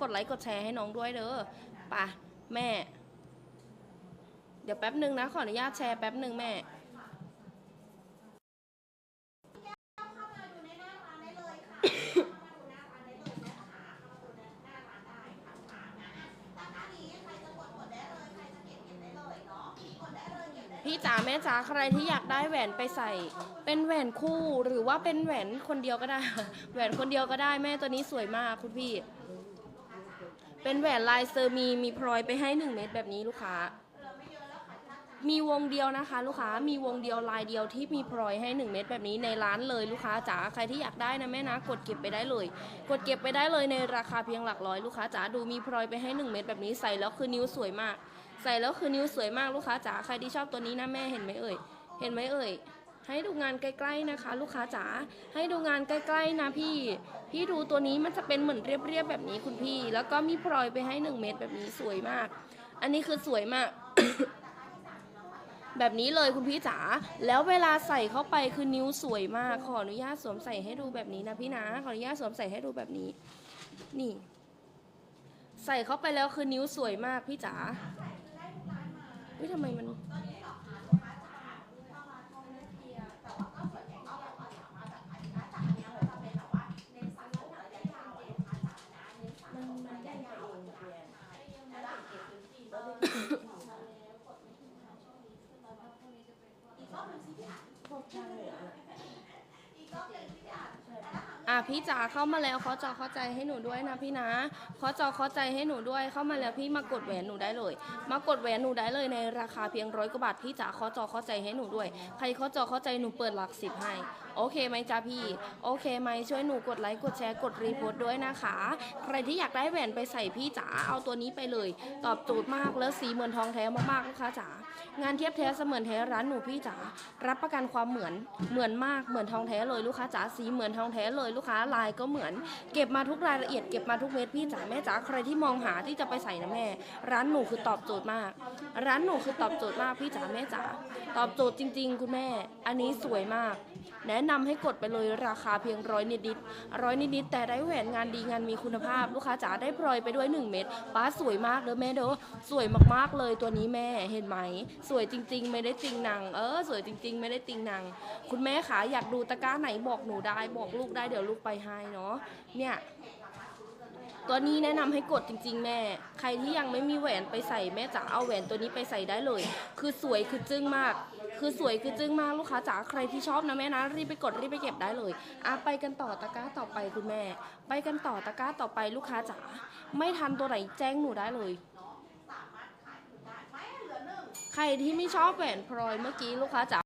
กดไลค์กดแชร์ให้น้องด้วยเด้อป่ะแม่ เดี๋ยวแป๊บหนึ่งนะ ขออนุญาตแชร์แป๊บหนึ่งแม่พี่จ๋าแม่จ๋าใครที่อยากได้แหวนไปใส่ เป็นแหวนคู่หรือว่าเป็นแหวนคนเดียวก็ได้ แหวนคนเดียวก็ได้แม่ตัวนี้สวยมากคุณพี่ เป็นแหวนลายเซอร์มีมีพลอยไปให้หนึ่งเม็ดแบบนี้ลูกค้า มีวงเดียวนะคะ ลูกค้ามีวงเดียวลายเดียวที่มีพลอยให้หนึ่งเม็ดแบบนี้ในร้านเลยลูกค้าจ๋าใครที่อยากได้นะแม่นะกดเก็บไปได้เลย กดเก็บไปได้เลยในราคาเพียงหลักร้อยลูกค้าจ๋าดูมีพลอยไปให้หนึ่งเม็ดแบบนี้ใส่แล้วคือนิ้วสวยมาก ใส่แล้วคือนิ้วสวยมากลูกค้าจ๋าใครที่ชอบตัวนี้นะแม่เห็นไหมเอ่ยเห็นไหมเอ่ย ให้ดูงานใกล้ๆนะคะ ลูกค้าจ๋าให้ดูงานใกล้ๆนะพี่ พี่ดูตัวนี้มันจะเป็นเหมือนเรียบๆแบบนี้คุณพี่ แล้วก็มีพลอยไปให้หนึ่งเม็ดแบบนี้สวยมาก อันนี้คือสวยมาก แบบนี้เลยคุณพี่จ๋าแล้วเวลาใส่เข้าไปคือนิ้วสวยมากขออนุญาตสวมใส่ให้ดูแบบนี้นะพี่นะขออนุญาตสวมใส่ให้ดูแบบนี้ นี่ ใส่เข้าไปแล้วคือนิ้วสวยมากพี่จ๋าเฮ้ยทำไมมัน พี่จ๋าเข้ามาแล้วเขาจอเข้าใจให้หนูด้วยนะพี่นะเขาจอเข้าใจให้หนูด้วยเข้ามาแล้วพี่มากดแหวนหนูได้เลย มากดแหวนหนูได้เลยในราคาเพียงร้อยกว่าบาทพี่จ๋าเขาจอเข้าใจให้หนูด้วย ใครเขาจอเข้าใจหนูเปิดหลักสิบให้โอเคไหมจ๊ะพี่ โอเคไหมช่วยหนูกดไลค์กดแชร์กดรีโพสต์ด้วยนะคะ ใครที่อยากได้แหวนไปใส่พี่จ๋าเอาตัวนี้ไปเลย ตอบโจทย์มากแล้วสีเหมือนทองแท้มากๆลูกค้าจ๋างานเทียบแท้เสมือนแท้ร้านหนูพี่จ๋ารับประกันความเหมือนเหมือนมากเหมือนทองแท้เลยลูกค้าจ๋าสีเหมือนทองแท้เลยลูกค้าลายก็เหมือน เก็บมาทุกรายละเอียดเก็บมาทุกเม็ดพี่จ๋าแม่จ๋าใครที่มองหาที่จะไปใส่นะแม่ ร้านหนูคือตอบโจทย์มาก ร้านหนูคือตอบโจทย์มากพี่จ๋าแม่จ๋าตอบโจทย์จริง ๆ คุณแม่ อันนี้สวยมาก แนะนำให้กดไปเลยราคาเพียงร้อยนิดๆร้อยนิดๆแต่ได้แหวนงานดีงานมีคุณภาพ ลูกค้าจ๋าได้พลอยไปด้วย 1 เม็ดป้าสวยมากเด้อแม่เด้อสวยมากๆเลยตัวนี้แม่เห็นไหม สวยจริง ๆ ไม่ได้ติงนางเออสวยจริง ๆ ไม่ได้ติงนางคุณแม่ขาอยากดูตะกร้าไหนบอกหนูได้บอกลูกได้เดี๋ยวลูกไปให้เนาะเนี่ยตัวนี้แนะนำให้กดจริง ๆ แม่ ใครที่ยังไม่มีแหวนไปใส่แม่จ๋าเอาแหวนตัวนี้ไปใส่ได้เลย คือสวยคือจึ้งมาก คือสวยคือจึ้งมากลูกค้าจ๋าใครที่ชอบนะแม่นะรีบไปกดรีบไปเก็บได้เลยอะไปกันต่อตะกร้าต่อไปคุณแม่ ไปกันต่อตะกร้าต่อไปลูกค้าจ๋าไม่ทันตัวไหนแจ้งหนูได้เลยใครที่ไม่ชอบแหวนพลอยเมื่อกี้ลูกค้าจ๋า